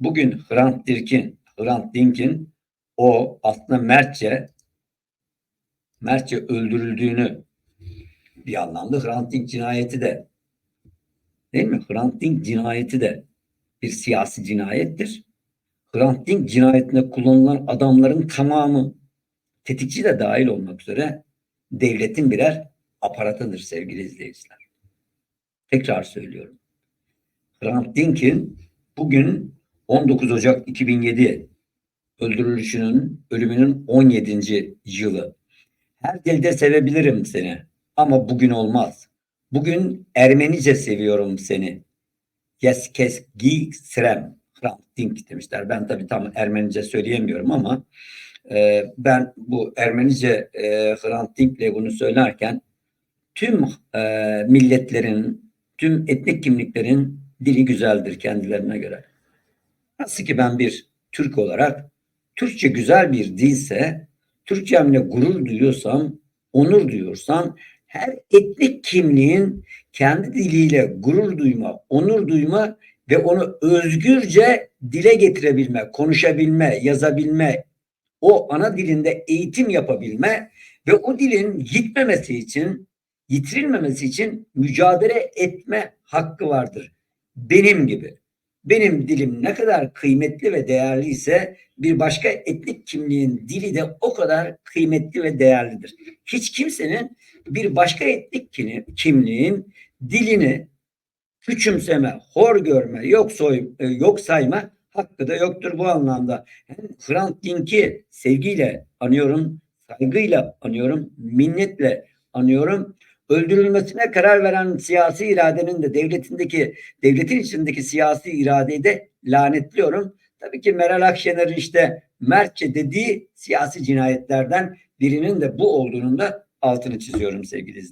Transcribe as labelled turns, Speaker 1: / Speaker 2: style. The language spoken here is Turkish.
Speaker 1: bugün Hrant Dink'in Hrant Dink'in o aslında Mertçe Mertçe öldürüldüğünü bir anlamda Hrant Dink cinayeti de değil mi? Hrant Dink cinayeti de bir siyasi cinayettir. Hrant Dink cinayetine kullanılan adamların tamamı tetikçi de dahil olmak üzere devletin birer aparatıdır sevgili izleyiciler. Tekrar söylüyorum. Hrant Dink'in bugün 19 Ocak 2007 öldürülüşünün, ölümünün 17. yılı. Her dilde sevebilirim seni ama bugün olmaz. Bugün Ermenice seviyorum seni. Yes kes gi srem. Dink demişler. Ben tabii tam Ermenice söyleyemiyorum ama e, ben bu Ermenice e, Hrant Dink'le bunu söylerken tüm e, milletlerin, tüm etnik kimliklerin dili güzeldir kendilerine göre. Nasıl ki ben bir Türk olarak Türkçe güzel bir dilse, Türkçemle gurur duyuyorsam, onur duyuyorsam, her etnik kimliğin kendi diliyle gurur duyma, onur duyma ve onu özgürce dile getirebilme, konuşabilme, yazabilme, o ana dilinde eğitim yapabilme ve o dilin gitmemesi için, yitirilmemesi için mücadele etme hakkı vardır. Benim gibi. Benim dilim ne kadar kıymetli ve değerli ise bir başka etnik kimliğin dili de o kadar kıymetli ve değerlidir. Hiç kimsenin bir başka etnik kimliğin dilini küçümseme, hor görme, yok, soy, e, yok sayma hakkı da yoktur bu anlamda. Yani Hrant Dink'i sevgiyle anıyorum, saygıyla anıyorum, minnetle anıyorum. Öldürülmesine karar veren siyasi iradenin de devletindeki, devletin içindeki siyasi iradeyi de lanetliyorum. Tabii ki Meral Akşener'in işte Mertçe dediği siyasi cinayetlerden birinin de bu olduğunun da altını çiziyorum sevgili izleyiciler.